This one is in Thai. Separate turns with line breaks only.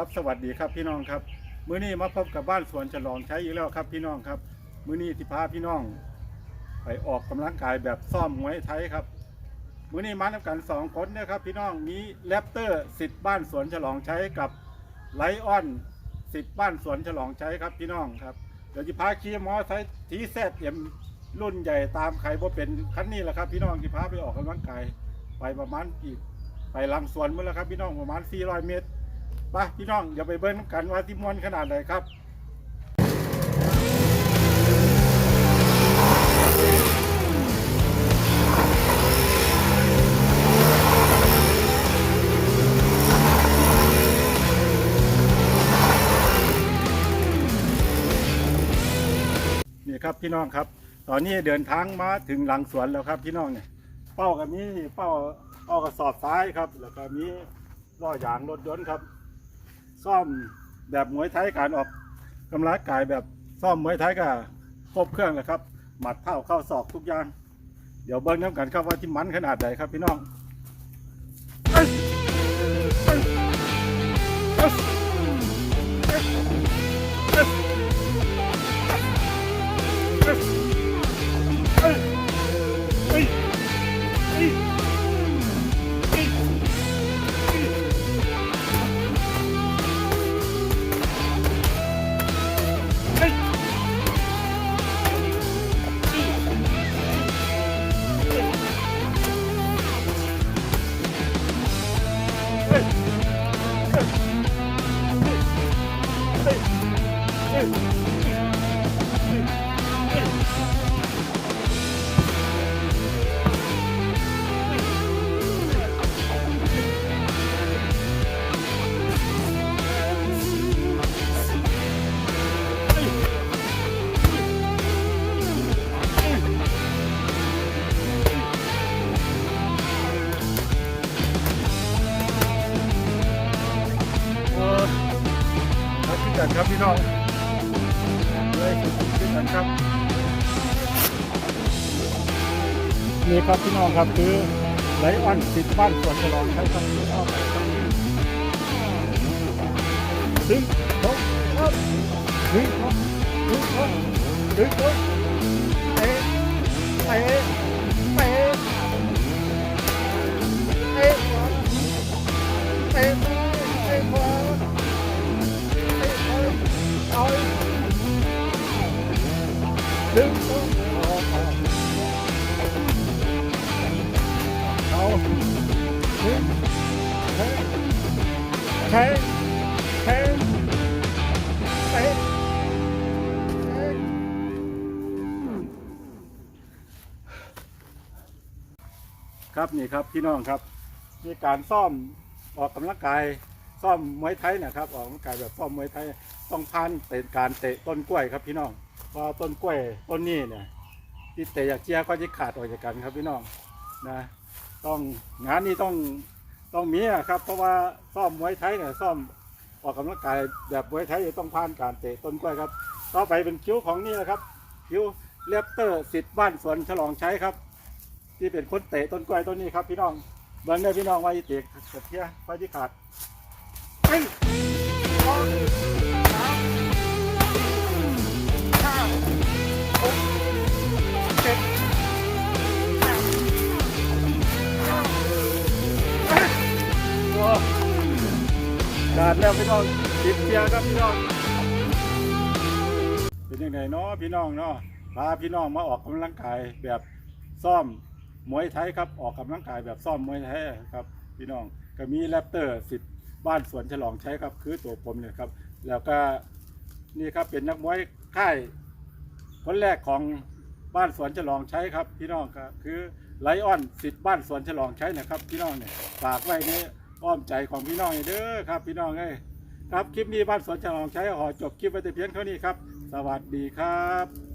ครับสวัสดีครับพี่น้องครับมื้อนี้มาพบกับบ้านสวนฉลองใช้อีกแล้วครับพี่น้องครับมื้อนี้ที่พาพี่น้อง ไปออกกำลังกายแบบซ่อมมวยไทยครับมื้อนี้มาทำกันสองคนนะครับพี่น้องมีแรปเตอร์สิทธิ์บ้านสวนฉลองใช้กับไลออนสิทธิ์บ้านสวนฉลองใช้ครับพี่น้องครับเดี๋ยวจะพาขี่มอไซค์ทีแซดเอ็มรุ่นใหญ่ตามใครบ่เป็นคันนี้แหละครับ พี่น้องที่พาไปออกกำลังกายไปประมาณกี่ไปลังสวนมื้อแล้วครับพี่น้องประมาณ400เมตร ไปพี่น้องอย่าไปเบิ้งกันว่าที่มวนขนาดไหนครับนี่ครับพี่น้องครับ ตอนนี้เดินทางมาถึงหลังสวนแล้วครับพี่น้องเนี่ย เป้ากับมีเป้าเป้ากระสอบซ้ายครับ แล้วก็มีล้อยางรถยนต์ครับ ซ่อมแบบมวยไทยการออกกำลังกายแบบซ่อมมวยไทยก็ครบเครื่องแล้วครับ หมัดเท้าเข้าศอกทุกอย่าง เดี๋ยวเบิ้งน้ำกันครับว่าที่มันขนาดไหนครับพี่น้อง กันครับพี่น้องเลยด้วยกันครับ นี่ครับพี่น้องครับคือไลอันติดบ้านสวนฉลองใช้ทั้งนี้ครับดึงเขาดึงเขาดึงเขาดึงเขาเอ๊ะเอ๊ะเอ๊ะเอ๊ะเอ๊ะ ครับนี่ครับพี่น้องครับมีการซ่อมออกกำลังกายซ่อมมวยไทยนะครับ ออกกำลังกายแบบซ่อมมวยไทยต้องผ่านเป็นการเตะต้นกล้วยครับพี่น้องเพราะต้นกล้วยต้นนี้เนี่ยที่เตะอยากเจียก็จะขาดออกจากกันครับพี่น้องนะต้องงานนี้ต้องต้องมีอะครับเพราะว่าซ่อมมวยไทยเนี่ยซ่อมออกกำลังกายแบบมวยไทยต้องผ่านการเตะต้นกล้วยครับ ต่อไปเป็นคิ้วของนี่นะครับคิ้วเลปเตอร์สิทธิ์บ้านสวนฉลองใช้ครับ ที่เป็นคนเตะต้นกล้วยต้นนี้ครับ พี่น้องเบิ้งได้พี่น้องว่าอีเตะกระเทียไฟที่ขาดไปสองสามห้าหกเจ็ดโอ้การแล้วพี่น้องติดเบียร์ครับพี่น้องเป็นยังไงเนาะพี่น้องเนาะพาพี่น้องมาออกกำลังกายแบบซ่อม มวยไทยครับออกกำลังกายแบบซ่อมมวยไทยครับพี่น้องก็มีแรปเตอร์สิทธิ์บ้านสวนฉลองใช้ครับ คือตัวผมเนี่ยครับ แล้วก็นี่ครับเป็นนักมวยค่ายคนแรกของบ้านสวนฉลองใช้ครับ พี่น้องครับคือไลออนสิทธิ์บ้านสวนฉลองใช้นะครับ พี่น้องเนี่ยฝากไว้ในอ้อมใจของพี่น้องเด้อครับ พี่น้องเอ้ยครับคลิปนี้บ้านสวนฉลองใช้ขอจบคลิปไว้แต่เพียงเท่านี้ครับ สวัสดีครับ